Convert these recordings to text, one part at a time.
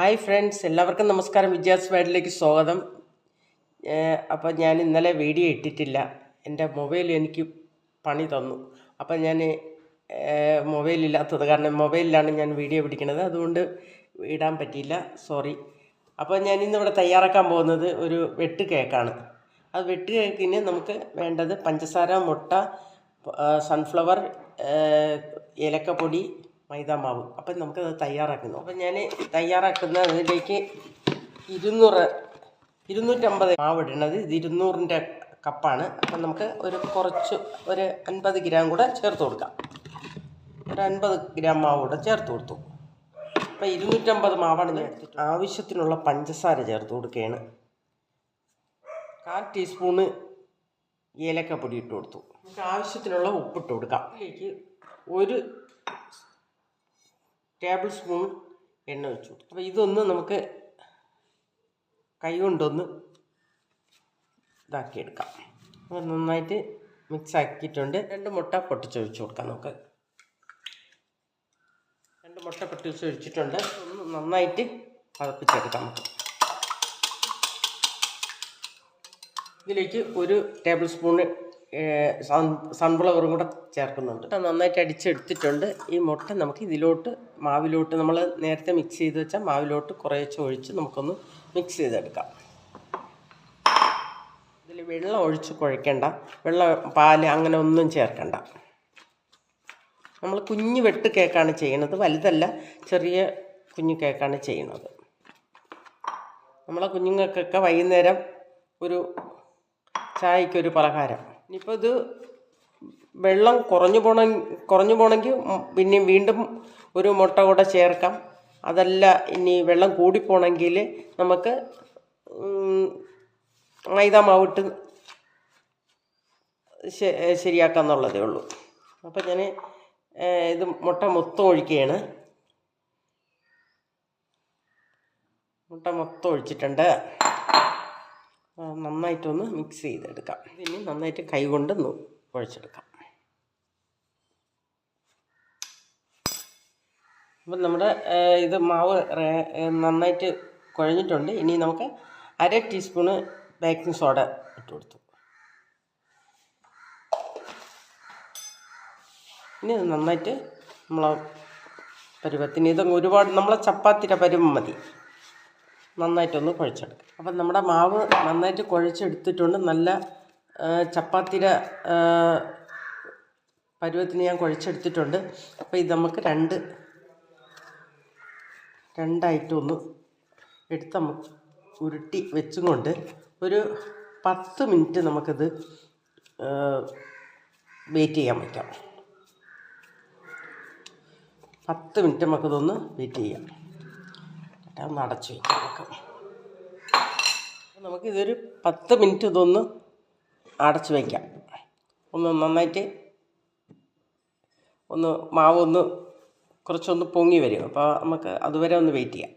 Hi friends എല്ലാവർക്കും നമസ്കാരം. വിജയാസ് വേഡിലേക്ക് സ്വാഗതം. അപ്പോൾ ഞാൻ ഇന്നലെ വീഡിയോ ഇട്ടിട്ടില്ല. എന്റെ മൊബൈൽ എനിക്ക് പണി തന്നു. അപ്പോൾ ഞാൻ മൊബൈൽ ഇല്ലാത്തത് കാരണം മൊബൈലിലാണ് ഞാൻ വീഡിയോ പിടിക്കുന്നത്. അതുകൊണ്ട് ഇടാൻ പറ്റിയില്ല. സോറി. അപ്പോൾ ഞാൻ ഇന്നിവിടെ തയ്യാറാക്കാൻ പോകുന്നത് ഒരു വെട്ട് കേക്കാണ്. അത് വെട്ട് കേക്കിന് നമുക്ക് വേണ്ടത് പഞ്ചസാര മുട്ട സൺഫ്ലവർ ആ, ഏലക്കപ്പൊടി മൈദാമാവ്. അപ്പം നമുക്കത് തയ്യാറാക്കുന്നു. അപ്പം ഞാൻ തയ്യാറാക്കുന്ന അതിലേക്ക് ഇരുന്നൂറ് ഇരുന്നൂറ്റമ്പത് മാവ് ഇടണത് ഇത് ഇരുന്നൂറിന്റെ കപ്പാണ്. അപ്പം നമുക്ക് ഒരു കുറച്ച് ഒരു അൻപത് ഗ്രാം കൂടെ ചേർത്ത് കൊടുക്കാം. ഒരു അൻപത് ഗ്രാം മാവ് കൂടെ ചേർത്ത് കൊടുത്തു. അപ്പം ഇരുന്നൂറ്റമ്പത് മാവാണ് ഞാൻ എടുത്തിട്ട് ആവശ്യത്തിനുള്ള പഞ്ചസാര ചേർത്ത് കൊടുക്കുകയാണ്. കാൽ ടീസ്പൂണ് ഏലക്കപ്പൊടി ഇട്ട് കൊടുത്തു. നമുക്ക് ആവശ്യത്തിനുള്ള ഉപ്പിട്ട് കൊടുക്കാം. അതിലേക്ക് ഒരു ടേബിൾ സ്പൂൺ എണ്ണ വെച്ചു. അപ്പോൾ ഇതൊന്ന് നമുക്ക് കൈ കൊണ്ടൊന്ന് ഇതാക്കിയെടുക്കാം. അപ്പോൾ നന്നായിട്ട് മിക്സ് ആക്കിയിട്ടുണ്ട്. രണ്ട് മുട്ട പൊട്ടിച്ചൊഴിച്ച് കൊടുക്കാം നമുക്ക്. രണ്ട് മുട്ട പൊട്ടിച്ചൊഴിച്ചിട്ടുണ്ട് ഒന്ന് നന്നായിട്ട് പതപ്പിച്ചെടുക്കാം നമുക്ക്. ഇതിലേക്ക് ഒരു ടേബിൾ സ്പൂണ് സൺഫ്ലവറും കൂടെ ചേർക്കുന്നുണ്ട്. നന്നായിട്ട് അടിച്ചെടുത്തിട്ടുണ്ട്. ഈ മുട്ട നമുക്ക് ഇതിലോട്ട് മാവിലോട്ട് നമ്മൾ നേരത്തെ മിക്സ് ചെയ്ത് വെച്ചാൽ മാവിലോട്ട് കുറേശ്ശെ ഒഴിച്ച് നമുക്കൊന്ന് മിക്സ് ചെയ്തെടുക്കാം. ഇതിൽ വെള്ളം ഒഴിച്ച് കുഴയ്ക്കണ്ട. വെള്ളം പാൽ അങ്ങനെ ഒന്നും ചേർക്കണ്ട. നമ്മൾ കുഞ്ഞു വെട്ട് കേക്കാണ് ചെയ്യുന്നത്. വലുതല്ല ചെറിയ കുഞ്ഞു കേക്കാണ് ചെയ്യുന്നത്. നമ്മളെ കുഞ്ഞുങ്ങൾക്കൊക്കെ വൈകുന്നേരം ഒരു ചായക്കൊരു പലഹാരം. ഇനിയിപ്പോൾ ഇത് വെള്ളം കുറഞ്ഞു പോണ കുറഞ്ഞു പോകണമെങ്കിൽ പിന്നെ വീണ്ടും ഒരു മുട്ട കൂടെ ചേർക്കാം. അതല്ല ഇനി വെള്ളം കൂടിപ്പോണെങ്കിൽ നമുക്ക് മൈദ മാവിട്ട് ശരിയാക്കാം ശരിയാക്കാന്നുള്ളതേ ഉള്ളൂ. അപ്പം ഞാൻ ഇത് മുട്ട മൊത്തം ഒഴിക്കുകയാണ് മുട്ട മൊത്തം ഒഴിച്ചിട്ടുണ്ട്. നന്നായിട്ടൊന്ന് മിക്സ് ചെയ്തെടുക്കാം. പിന്നെ നന്നായിട്ട് കൈകൊണ്ട് കുഴച്ചെടുക്കാം. അപ്പം നമ്മുടെ ഇത് മാവ് നന്നായിട്ട് കുഴഞ്ഞിട്ടുണ്ട്. ഇനി നമുക്ക് അര ടീസ്പൂണ് ബേക്കിംഗ് സോഡ ഇട്ട് കൊടുത്തു. ഇനി നന്നായിട്ട് നമ്മളെ പരുവത്തിന് ഇത് ഒരുപാട് നമ്മളെ ചപ്പാത്തിയുടെ പരുവം മതി. നന്നായിട്ടൊന്ന് കുഴച്ചെടുക്കാം. അപ്പം നമ്മുടെ മാവ് നന്നായിട്ട് കുഴച്ചെടുത്തിട്ടുണ്ട്. നല്ല ചപ്പാത്തിയുടെ പരുവത്തിന് ഞാൻ കുഴച്ചെടുത്തിട്ടുണ്ട്. അപ്പോൾ ഇത് നമുക്ക് രണ്ട് രണ്ടായിട്ടൊന്ന് എടുത്ത് നമുക്ക് ഉരുട്ടി വെച്ചും കൊണ്ട് ഒരു പത്ത് മിനിറ്റ് നമുക്കിത് വെയിറ്റ് ചെയ്യാൻ പറ്റാം പത്ത് മിനിറ്റ് നമുക്കിതൊന്ന് വെയിറ്റ് ചെയ്യാം. ഒന്ന് അടച്ച് വയ്ക്കാം നമുക്ക് നമുക്കിതൊരു പത്ത് മിനിറ്റ് ഇതൊന്ന് അടച്ചു വയ്ക്കാം ഒന്ന് നന്നായിട്ട് ഒന്ന് മാവ് ഒന്ന് കുറച്ചൊന്ന് പൊങ്ങി വരും. അപ്പോൾ നമുക്ക് അതുവരെ ഒന്ന് വെയിറ്റ് ചെയ്യാം.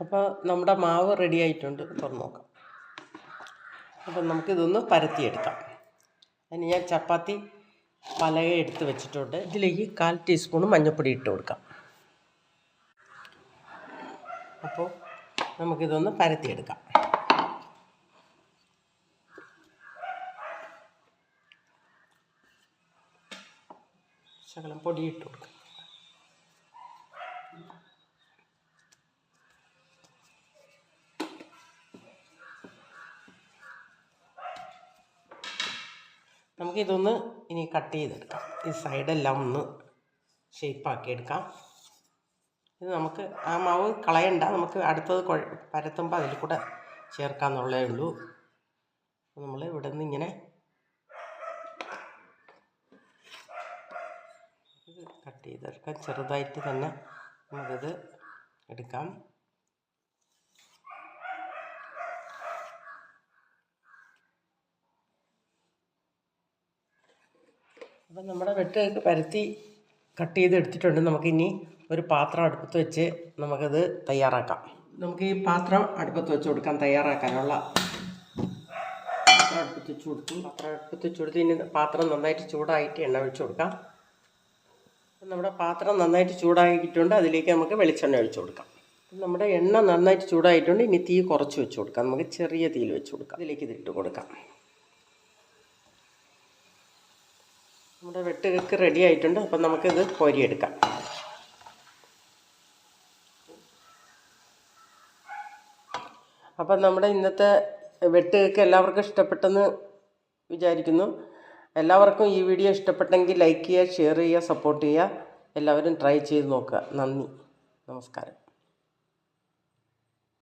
അപ്പോൾ നമ്മുടെ മാവ് റെഡി ആയിട്ടുണ്ട്. തുറന്ന് നോക്കാം. അപ്പം നമുക്കിതൊന്ന് പരത്തിയെടുക്കാം. അതിന് ഞാൻ ചപ്പാത്തി പലക എടുത്ത് വെച്ചിട്ടുണ്ട്. ഇതിലേക്ക് കാൽ ടീസ്പൂൺ മഞ്ഞൾപ്പൊടി ഇട്ട് കൊടുക്കാം. അപ്പോൾ നമുക്കിതൊന്ന് പരത്തിയെടുക്കാം. ശകലം പൊടി ഇട്ട് കൊടുക്കാം. നമുക്കിതൊന്ന് ഇനി കട്ട് ചെയ്തെടുക്കാം. ഈ സൈഡെല്ലാം ഒന്ന് ഷേപ്പാക്കി എടുക്കാം ഇത് നമുക്ക് ആ മാവ് കളയണ്ട. നമുക്ക് അടുത്തത് കുഴ പരത്തുമ്പോൾ അതിൽ കൂടെ ചേർക്കാമെന്നുള്ളേ ഉള്ളൂ. നമ്മൾ ഇവിടെ നിന്ന് ഇങ്ങനെ കട്ട് ചെയ്തെടുക്കാം. ചെറുതായിട്ട് തന്നെ നമുക്കത് എടുക്കാം. അപ്പം നമ്മുടെ വെട്ട് പരത്തി കട്ട് ചെയ്ത് എടുത്തിട്ടുണ്ട് നമുക്കിനി ഒരു പാത്രം അടുപ്പത്ത് വെച്ച് നമുക്കത് തയ്യാറാക്കാം. നമുക്ക് ഈ പാത്രം അടുപ്പത്ത് വെച്ച് കൊടുക്കാൻ തയ്യാറാക്കാനുള്ള പാത്രം അടുപ്പത്ത് വെച്ച് കൊടുക്കും പാത്രം അടുപ്പത്ത് വെച്ച് കൊടുത്ത് ഇനി പാത്രം നന്നായിട്ട് ചൂടായിട്ട് എണ്ണ ഒഴിച്ച് കൊടുക്കാം. നമ്മുടെ പാത്രം നന്നായിട്ട് ചൂടാക്കിയിട്ടുണ്ട് അതിലേക്ക് നമുക്ക് വെളിച്ചെണ്ണ ഒഴിച്ച് കൊടുക്കാം. നമ്മുടെ എണ്ണ നന്നായിട്ട് ചൂടായിട്ടുണ്ട്. ഇനി തീ കുറച്ച് വെച്ച് കൊടുക്കാം. നമുക്ക് ചെറിയ തീയിൽ വെച്ച് കൊടുക്കാം. അതിലേക്ക് ഇതിട്ട് കൊടുക്കാം. നമ്മുടെ വെട്ടുകൾക്ക് റെഡി ആയിട്ടുണ്ട്. അപ്പം നമുക്കിത് കോരിയെടുക്കാം. അപ്പം നമ്മുടെ ഇന്നത്തെ വെട്ടുകൾക്ക് എല്ലാവർക്കും ഇഷ്ടപ്പെട്ടെന്ന് വിചാരിക്കുന്നു. എല്ലാവർക്കും ഈ വീഡിയോ ഇഷ്ടപ്പെട്ടെങ്കിൽ ലൈക്ക് ചെയ്യുക ഷെയർ ചെയ്യുക സപ്പോർട്ട് ചെയ്യുക. എല്ലാവരും ട്രൈ ചെയ്ത് നോക്കുക. നന്ദി. നമസ്കാരം.